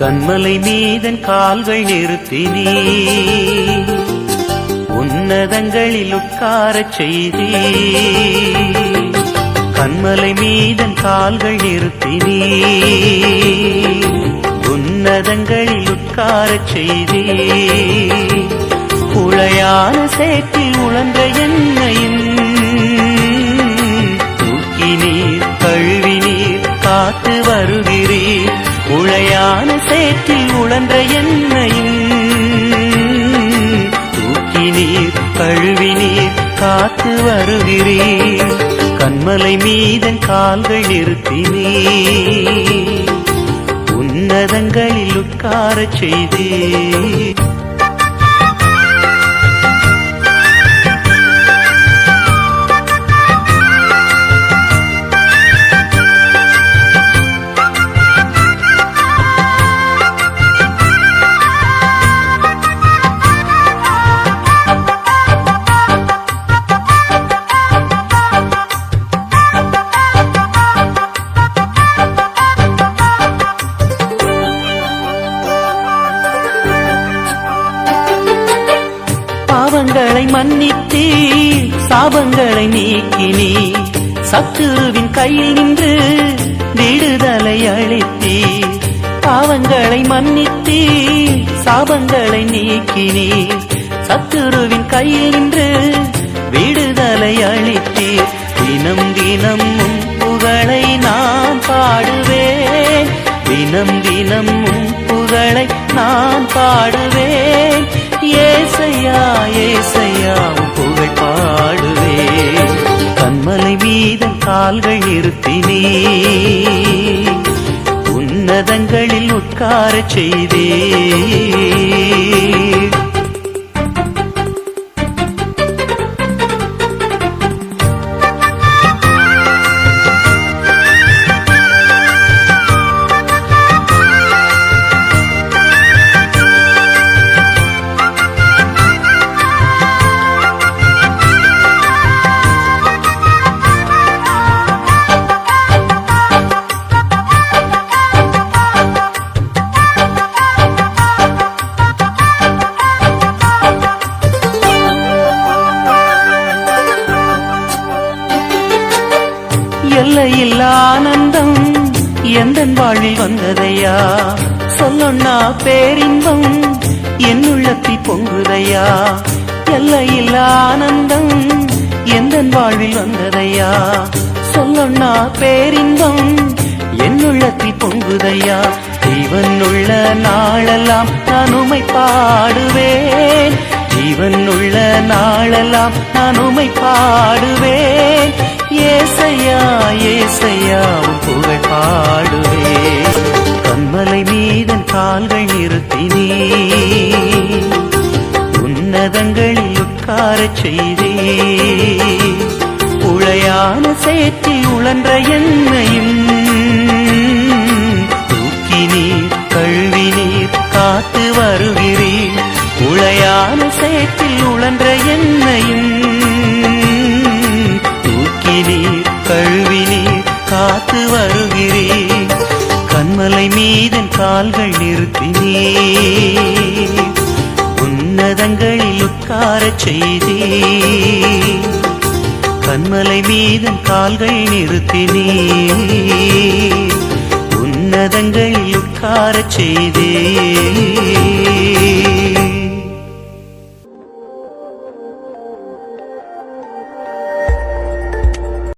கண்மலை மீதன் கால்கள் நிறுத்தினீ. உன்னதங்களில் உட்காரச் செய்தி. கண்மலை மீதன் கால்கள் நிறுத்தினீ. உன்னதங்களில் உட்காரச் செய்தி. உளையான சேற்றில் உழந்த என்னையும் தூக்கி நீர் கழுவி காத்து வருகிறீர். உளையான சேற்றில் உழன்ற என்னையும் தூக்கி நீர் கழுவி நீர் காத்து வருகிறீர். கண்மலை மீதன் கால்கள் நிறுத்தினீ உன்னதங்களில் உட்காரச் செய்தே பாவங்களை மன்னித்தீ சாபங்களை நீக்கினீ. சத்துருவின் கையில் நின்று விடுதலை அளித்தீ. பாவங்களை மன்னித்தீ சாபங்களை நீக்கினீ. சத்துருவின் கையில் நின்று விடுதலை அளித்தீர் தினம் தினம் புகழை நான் பாடுவேன் தினம் தினம் புகழை நான் பாடுவேன் ஏசையா ஏசையா உம் புகழ் பாடுவேன் கண்மலை மீதன் கால்கள் நிறுத்தினீ. உன்னதங்களில் உட்கார செய்தே. எல்லையில் ஆனந்தம் எந்த வாழ்வில் வந்ததையா? சொல்லொன்னா பேரின்பம். என் உள்ளத்தில் பொங்குதையா? எல்லையில் ஆனந்தம் எந்த வாழ்வில் வந்ததையா? சொல்லொன்னா பேரின்பம். என் உள்ளத்தில் பொங்குதையா? இவன் உள்ள நாளெல்லாம் நான் உமை பாடுவேன். இவன் உள்ள நாளெல்லாம் நான் உமை பாடுவேன். ஏசையா ஏசையா புகழ் பாடுவே. கண்மலை மீதன் கால்கள் நிறுத்தினீ உன்னதங்களில் உட்காரச் செய்தே. உளையான சேற்றில் உழன்ற என்னையும் தூக்கி நீர் கழுவி நீர் காத்து வருகிறீர் உளையான சேற்றில் உழன்ற என்னையும் நீர் கழுவி நீர் காத்து வருகிறீர். கண்மலை மீதன் கால்கள் நிறுத்தினீ உன்னதங்களில் உட்கார செய்தே கண்மலை மீதன் கால்கள் நிறுத்தினீ உன்னதங்களில் உட்கார செய்தே